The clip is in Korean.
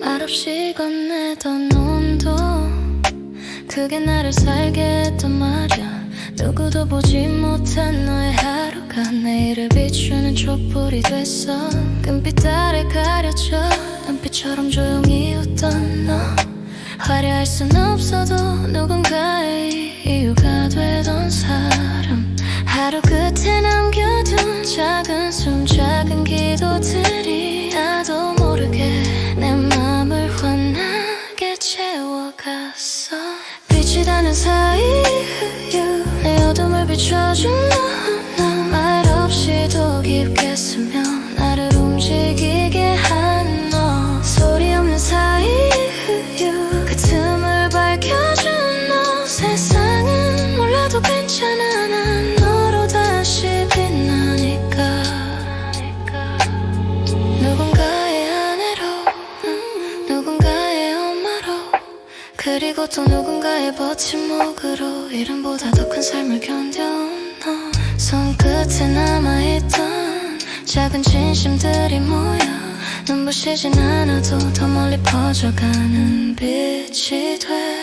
말없이 건네던 온도 그게 나를 살게 했단 말이야. 누구도 보지 못한 너의 하루가 내일을 비추는 촛불이 됐어. 금빛 아래 가려져. 눈빛처럼 조용히 웃던 너 화려할 순 없어도 누군가의 이유가 되던 사람. 하루 끝에 남겨둔 작은 숨 작은 기도들이 나도 모르게 내 맘을 환하게 채워갔어. 빛이 나는 사이 내 어둠을 비춰준 너 그리고 또 누군가의 버팀목으로 이름보다 더 큰 삶을 견뎌온 너 손끝에 남아있던 작은 진심들이 모여 눈부시진 않아도 더 멀리 퍼져가는 빛이 돼